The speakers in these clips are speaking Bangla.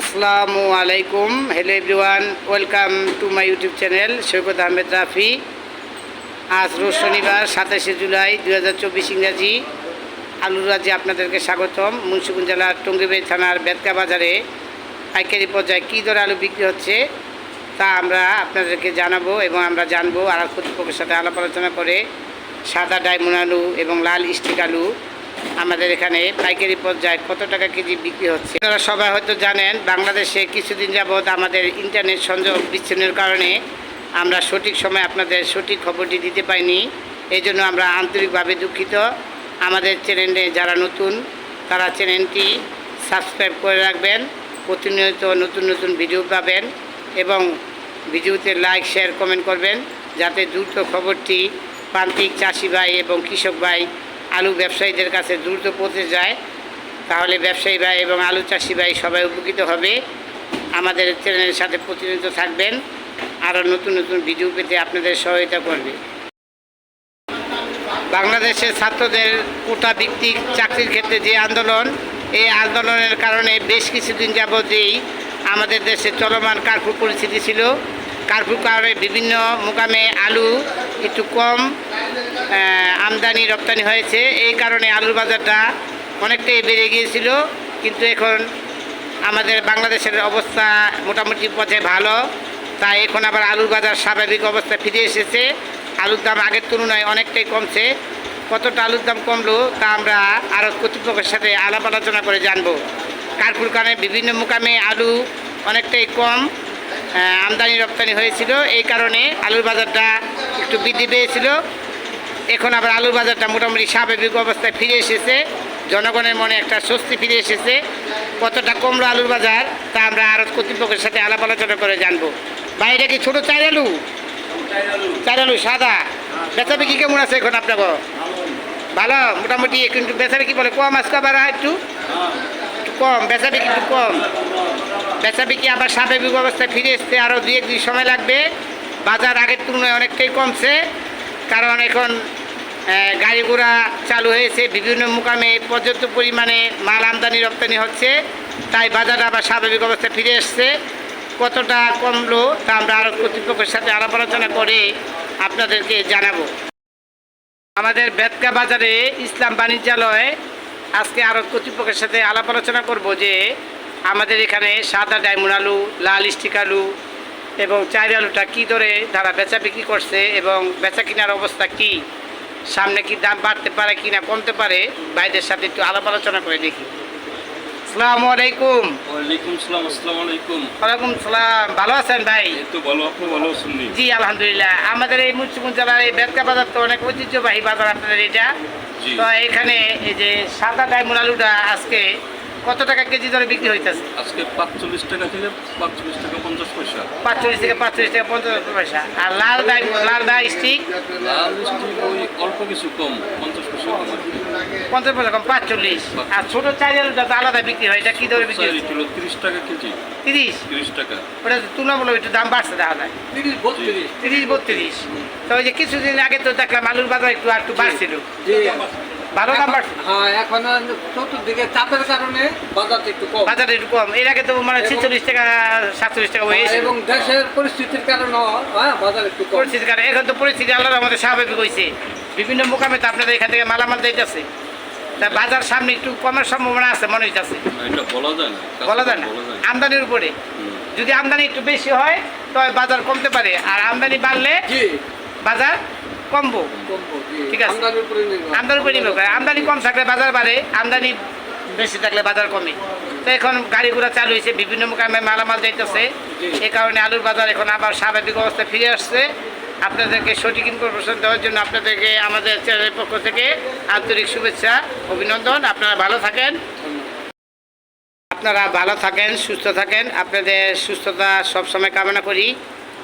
আসসালামু আলাইকুম। Hello everyone welcome to my YouTube channel Saikat Ahmed Rafi আজ রোজ শনিবার, সাতাশে জুলাই দু হাজার চব্বিশ ইংরাজি। আলুর রাজ্যে আপনাদেরকে স্বাগতম। মুন্সিগঞ্জ জেলার টঙ্গিবাড়ি থানার বেদকা বাজারে পাইকারি পর্যায়ে কী দরে আলু বিক্রি হচ্ছে তা আমরা আপনাদেরকে জানাব এবং আমরা জানব। আর কর্তৃপক্ষের সাথে আলাপ আলোচনা করে সাদা ডায়মন্ড আলু এবং লাল স্টিক আলু আমাদের এখানে পাইকারি পর্যায়ে কত টাকা কেজি বিক্রি হচ্ছে? আপনারা সবাই হয়তো জানেন, বাংলাদেশে কিছুদিন যাবৎ আমাদের ইন্টারনেট সংযোগ বিচ্ছিন্নের কারণে আমরা সঠিক সময় আপনাদের সঠিক খবরটি দিতে পাইনি। এই জন্য আমরা আন্তরিকভাবে দুঃখিত। আমাদের চ্যানেলে যারা নতুন, তারা চ্যানেলটি সাবস্ক্রাইব করে রাখবেন। প্রতিনিয়ত নতুন নতুন ভিডিও পাবেন এবং ভিডিওতে লাইক শেয়ার কমেন্ট করবেন যাতে দ্রুত খবরটি প্রান্তিক চাষি ভাই এবং কৃষক ভাই আলু ব্যবসায়ীদের কাছে দ্রুত পৌঁছে যায়, তাহলে ব্যবসায়ী ভাই এবং আলু চাষি ভাই সবাই উপকৃত হবে। আমাদের চ্যানেলের সাথে প্রতিনিয়ত থাকবেন। আরও নতুন নতুন ভিডিও পেতে আপনাদের সহায়তা করবে। বাংলাদেশের ছাত্রদের কোটা ভিত্তিক চাকরির ক্ষেত্রে যে আন্দোলন, এই আন্দোলনের কারণে বেশ কিছুদিন যাবতেই আমাদের দেশে চলমান কার্ফু পরিস্থিতি ছিল। কার্ফুর কারণে বিভিন্ন মোকামে আলু একটু কম আমদানি, রপ্তানি হয়েছে। এই কারণে আলুর বাজারটা অনেকটাই বেড়ে গিয়েছিল, কিন্তু এখন আমাদের বাংলাদেশের অবস্থা মোটামুটি পথে ভালো। তাই এখন আবার আলুর বাজার স্বাভাবিক অবস্থা ফিরে এসেছে। আলুর দাম আগের তুলনায় অনেকটাই কমছে। কতটা আলুর দাম কমলো তা আমরা আরও কর্তৃপক্ষের সাথে আলাপ আলোচনা করে জানব। কার্পুর বিভিন্ন মোকামে আলু অনেকটাই কম আমদানি রপ্তানি হয়েছিল। এই কারণে আলুর বাজারটা একটু বৃদ্ধি পেয়েছিল। এখন আবার আলুর বাজারটা মোটামুটি স্বাভাবিক অবস্থায় ফিরে এসেছে। জনগণের মনে একটা স্বস্তি ফিরে এসেছে। কতটা কমলো আলুর বাজার, তা আমরা আরও কর্তৃপক্ষের সাথে আলাপ আলোচনা করে জানব। বাইরে কি ছোটো চাই আলু? চার আলু, সাদা? বেচা বিক্রি কেমন আছে এখন আপনাকে? ভালো? মোটামুটি কিন্তু বেচা বিক্রি বলে কম আজকে আবার একটু? কম, বেচা বিক্রি একটু কম। বেচা বিক্রি আবার স্বাভাবিক অবস্থায় ফিরে এসছে আরও দুই এক দিন সময় লাগবে। বাজার আগের তুলনায় অনেকটাই কমছে। কারণ এখন গাড়ি ঘোড়া চালু হয়েছে, বিভিন্ন মুকামে পর্যাপ্ত পরিমাণে মাল আমদানি, রপ্তানি হচ্ছে, তাই বাজার আবার স্বাভাবিক অবস্থায় ফিরে এসছে। কতটা কমলো তা আমরা আরও কর্তৃপক্ষের সাথে আলাপ আলোচনা করে আপনাদেরকে জানাব। আমাদের বেতকা বাজারে ইসলাম বাণিজ্যালয়, আজকে আরও কর্তৃপক্ষের সাথে আলাপ আলোচনা করব যে, আমাদের এখানে সাদা ডায়মন্ড আলু, লাল স্টিক আলু এবং চার আলুটা কী দরে তারা বেচা বিক্রি করছে এবং বেচা কেনার অবস্থা কি? সামনে কি দাম বাড়তে পারে কি না কমতে পারে? ভাইদের সাথে একটু আলাপ আলোচনা করে দেখি। আসসালামু আলাইকুম। ওয়ালাইকুম সালাম আসসালামু আলাইকুম। ওয়ালাইকুম সালাম। ভালো আছেন ভাই? তো ভালো আপনি ভালো আছেন জি আলহামদুলিল্লাহ। আমাদের এই মুন্সিগঞ্জ জেলার এই বাজার তো অনেক ঐতিহ্যবাহী বাজার আপনাদের এটা। তো এখানে এই যে সাদা ডায়মন্ড আলুটা আজকে কত টাকা কেজি দরে বিক্রি হইতেছে? আজকে পাঁচচল্লিশ টাকা থেকে পাঁচচল্লিশ টাকা পঞ্চাশ পয়সা। পাঁচচল্লিশ থেকে পাঁচচল্লিশ টাকা পঞ্চাশ পয়সা। আর লাল ডায়মন্ড লাল দা স্টিক? লাল স্টিক ওই অল্প কিছু কম পঞ্চাশ পয়সা কম। পঞ্চাশ পয়সা কম পাঁচচল্লিশ। আর ছোটো চাই আলুটা তো আলাদা বিক্রি হয় এটা কী দরে বিক্রি হয় তিরিশ টাকা কেজি। তিরিশ? তিরিশ টাকা। ওটা তো তুলনামূলক একটু দাম বাড়ছে দেখা যায় তিরিশ বত্রিশ। তিরিশ বত্রিশ। তো ওই যে কিছুদিন আগে তো দেখলাম আলুর বাজার একটু আর একটু বাড়ছিল। হ্যাঁ এখন চতুর্দিকে চাপের কারণে বাজারটা একটু কম। বাজারে একটু কম। এর আগে তো মানে ছেচল্লিশ টাকা সাতচল্লিশ টাকা হয়েছে। এবং দেশের পরিস্থিতির কারণে হ্যাঁ বাজার একটু কম। পরিস্থিতির কারণে। এখন তো পরিস্থিতি আল্লাহর আমাদের স্বাভাবিক হয়েছে। বিভিন্ন মোকামে তো আপনাদের এখান থেকে মালামাল দিতেছে। তা বাজার সামনে একটু কমের সম্ভাবনা আছে মনে হইতেছে। বলা যায় না। বলা যায় না। বলা যায় না। আমদানির উপরে। যদি আমদানি একটু বেশি হয় তবে বাজার কমতে পারে। আর আমদানি বাড়লে বাজার কমবো। ঠিক আছে। আমদানির উপরে নির্ভর। করে আমদানি কম থাকলে বাজার বাড়ে আমদানি বেশি থাকলে বাজার কমে। তো এখন গাড়ি ঘোড়া চালু হয়েছে বিভিন্ন মোকামে মালামাল যাইতেছে। এই কারণে আলুর বাজার এখন আবার স্বাভাবিক অবস্থায় ফিরে আসছে। আপনাদেরকে সঠিক ইনফরমেশন দেওয়ার জন্য আপনাদেরকে আমাদের চ্যানেলের পক্ষ থেকে আন্তরিক শুভেচ্ছা অভিনন্দন। আপনারা ভালো থাকেন। আপনারা ভালো থাকেন সুস্থ থাকেন। আপনাদের সুস্থতা সবসময় কামনা করি।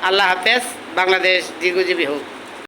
আল্লাহ হাফেজ। বাংলাদেশ দীর্ঘজীবী হোক।